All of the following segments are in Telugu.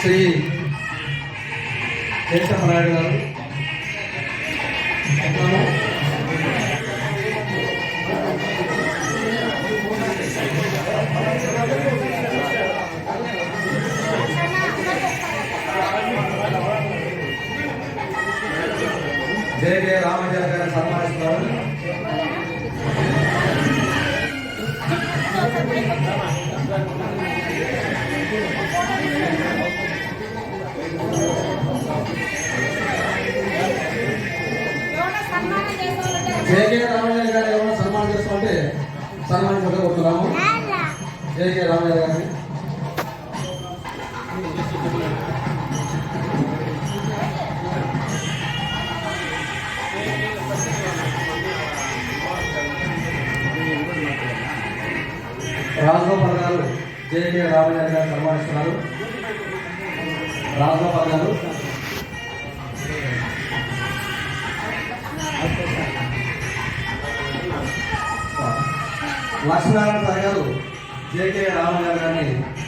శ్రీ కేశవనాయుడు గారు జయ రామజయ గారిని సన్మానిస్తున్నారు జయ జయ రామజయ గారు ఎవరైనా సన్మానం చేస్తుంటే సన్మానించడం కోరుతున్నాము జయ జయ రాజగోపాల్ గారు జయ జయ గారు సన్మానిస్తున్నారు. రాజగోపాల్ గారు. లక్ష్మీనారాయణ సార్ గారు జేకే రామయ్య గారిని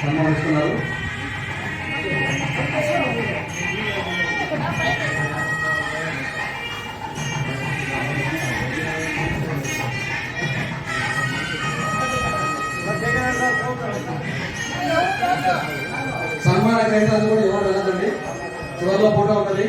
సన్మానిస్తున్నారు. సన్మాన గ్రహీతలు కూడా ఇవ్వడం వెళ్ళదండి చివరిలో ఫోటో ఉంటుంది.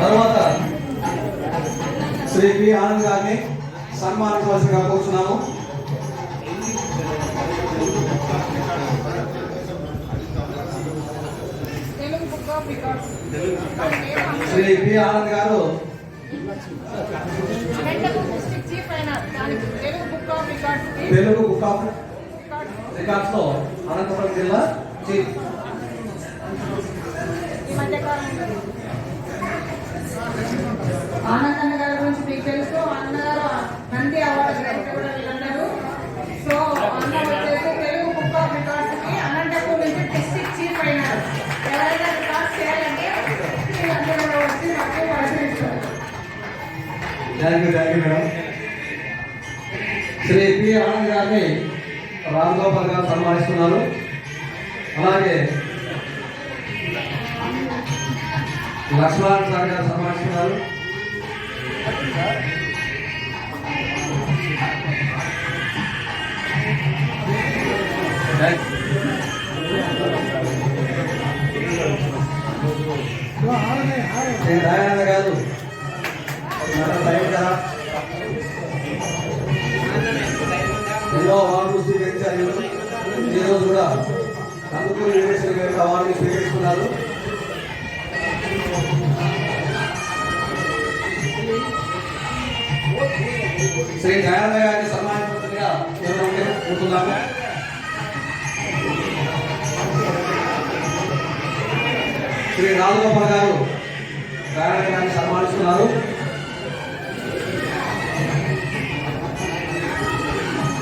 తర్వాత శ్రీ పి ఆనంద్ గారిని సన్మానించవలసిందిగా కోరుతున్నాము శ్రీ పి ఆనంద్ గారు. తెలుగు బుక్ ఆఫ్ రికార్డ్స్లో అనంతపురం జిల్లా చీఫ్. ఆనందన్న గారి గురించి మీకు తెలుసు. అన్నగారు నంది అవార్డు గ్రహీత కూడా వీళ్ళందరూ సో అన్న వచ్చేసి తెలుగు బుక్ ఆఫ్ రికార్డ్స్కి అనంతపురం నుంచి డిస్టిక్ చీఫ్ అయినారు. ఎవరైనా రికార్డ్స్ చేయాలంటే వీళ్ళందరూ వచ్చి మాకు పరిశీలిస్తారు thank you thank you madam Shri P Anand గారిని రామ్ గోపాల్ గారు సన్మానిస్తున్నారు. అలాగే లక్ష్మణ్ సార్ గారు సన్మానిస్తున్నారు. నేను శ్రీ దయానంద ఎన్నో అవార్డులు స్వీకరించారు ఈరోజు కూడా కందుకూరు యూనివర్సిటీ గారి అవార్డుని స్వీకరించుకున్నారు శ్రీ దయానంద గారిని సన్మానించగా శ్రీ రాజగోపాల్ గారు దయానంద గారిని సన్మానిస్తున్నారు.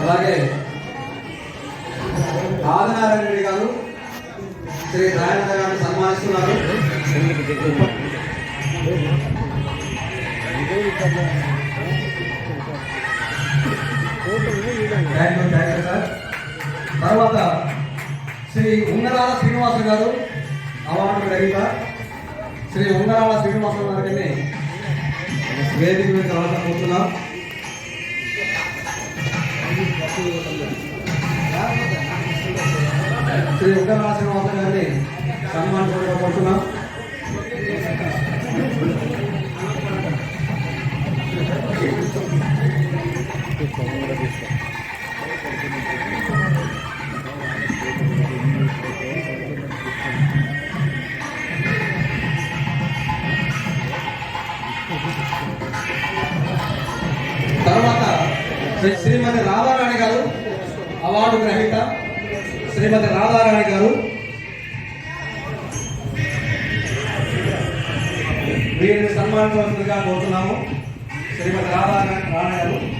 అలాగే ఆదినారాయణ రెడ్డి గారు శ్రీ నారాయణ గారిని సన్మానిస్తున్నారు తర్వాత శ్రీ ఉంగరాల శ్రీనివాస గారు అవార్డు రహిత శ్రీ ఉంగరాల శ్రీనివాస గారిని వేదిక మీద తర్వాత శ్రీ ఉంగరాల శ్రీనివాస గారిని సన్మానించడం శ్రీమతి రాధారాణి గారు అవార్డు గ్రహీత శ్రీమతి రాధారాణి గారు. వీరిని సన్మానించవలసిందిగా కోరుతున్నాము. శ్రీమతి రాధారాణి రాణి గారు.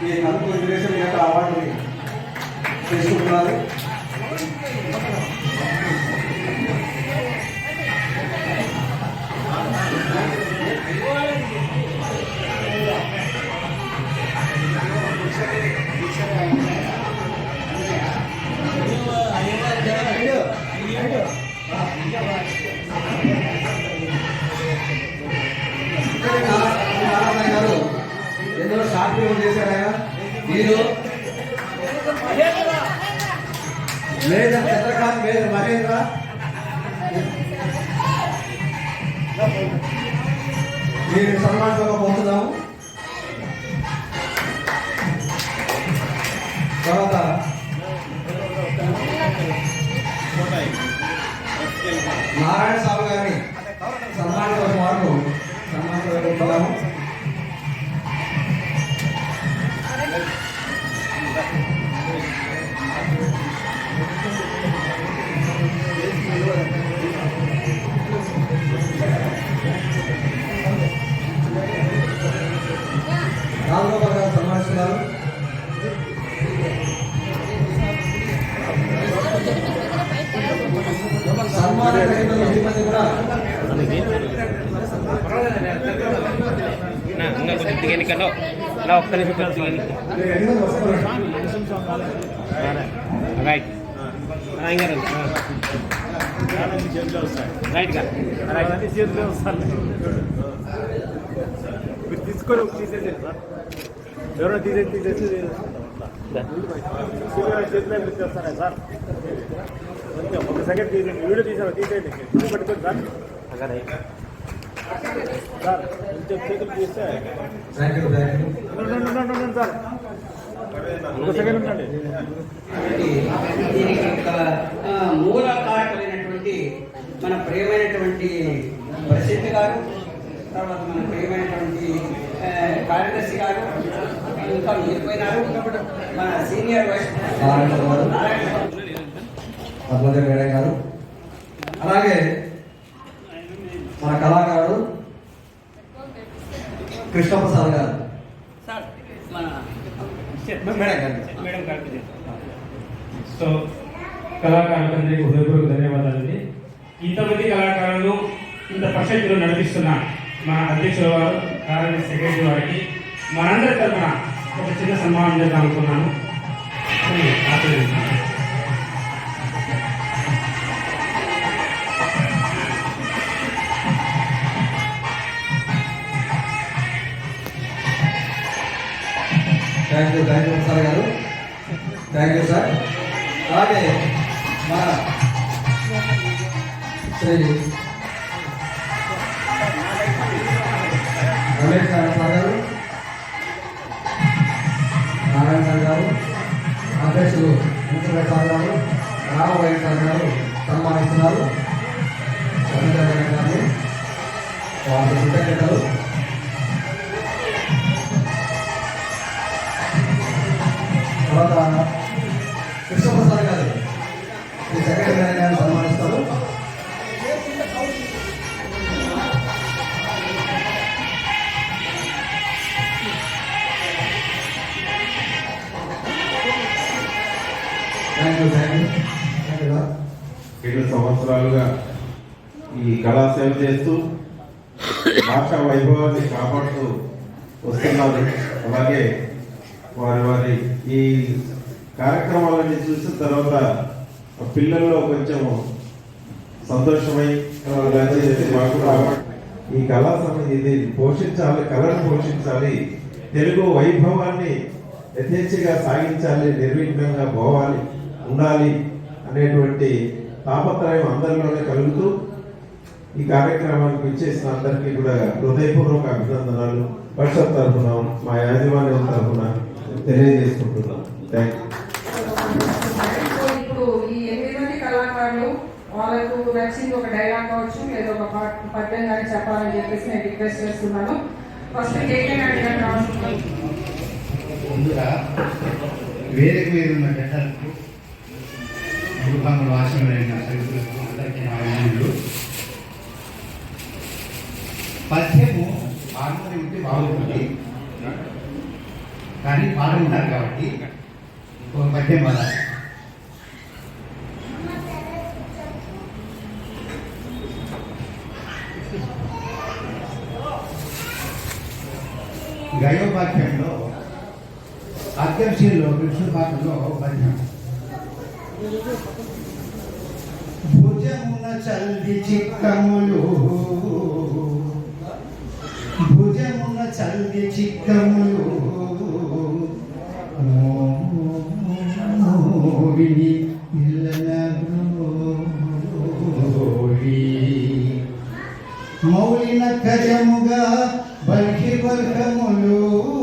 ఈ నలుపు ఇంటర్నేషనల్ యొక్క అవార్డుని తీసుకుంటున్నారు ఎన్నో షార్ట్ ఫిల్మ్ చేశారు ఆయన? Hero major Chandrakanth major Mahendra. మీరు సన్మానించకపోతున్నాము తర్వాత నారాయణ స్వామి గారిని సన్మానం కోసం వారు సన్మానం పొందాము నా ఒక్క నిమిషం మీరు రైట్ రైట్ మీరు తీసుకొని తీసేసేది సార్ ఎవరైనా తీసేసి తీసేసి చేతిలో సార్ ఒక సెకండ్ తీసేయండి వీడియో తీసాను తీసేయండి పట్టుకోండి సార్ సార్ కొంచెం చేతులు తీస్తే సార్ మూల కారకులైనటువంటి మన ప్రియమైనటువంటి ప్రసిద్ధి గారు తర్వాత మన ప్రియమైనటువంటి కార్యదర్శి గారు ఇంకా మిగిలిపోయినారు. మన సీనియర్ వైస్. పద్మజ మేడం గారు. అలాగే మన కళాకారుడు కృష్ణప్రసాద్ గారు. మేడం గారు. మేడం గారికి సో కళాకారులందరికీ హృదయపూర్వక ధన్యవాదాలండి. ఇంతమంది కళాకారులు ఇంత పరిషత్తులు నడిపిస్తున్న మా అధ్యక్షుల వారు కార్యదర్శి సెక్రటరీ వారికి మనందరి తరఫున ఒక చిన్న సన్మానం చేద్దాం అనుకున్నాను. Thank you thank you sir గారు. Thank you sir. అలాగే మన శ్రీ కళాసేవ చేస్తూ భాషా వైభవాన్ని కాపాడుతూ వస్తున్నారు. అలాగే వారి వారి ఈ కార్యక్రమాలన్నీ చూసిన తర్వాత పిల్లల్లో కొంచెం సంతోషమై మాకు ఈ కళా సమితి ఇది పోషించాలి కళను పోషించాలి తెలుగు వైభవాన్ని యథేచ్ఛగా సాగించాలి నిర్విఘ్నంగా పోవాలి ఉండాలి అనేటువంటి తాపత్రయం అందరిలోనే ఈ కార్యక్రమానికి ఇచ్చేసిన అందరికీ కూడా హృదయపూర్వక అభినందనాలు. పరిషత్ తరఫున మా యాజమాన్యం తరఫున తెలియజేసుకుంటున్నాం. థ్యాంక్ యూ వాళ్ళకు నచ్చింది ఒక డైలాగ్ కావచ్చు లేదా ఒక పాట పద్యం కానీ చెప్పాలని చెప్పేసి నేను రిక్వెస్ట్ చేస్తున్నాను. ఫస్ట్ ముందుగా వేదిక మీద ఉన్న గురుభంగుల అందరికీ నా పద్యము హార్మోని ఉంటే బాగుంటుంది. కానీ పాడుంటారు కాబట్టి ఒక పద్యం వల్ల గయోపాఠ్యంలో అధ్యక్షుల్లో పాత్రలో పద్యం. భుజమున చల్లి చిక్కములు భుజమున చల్లి చిక్కములు. మౌలిన కజముగా బల్కి బల్కములు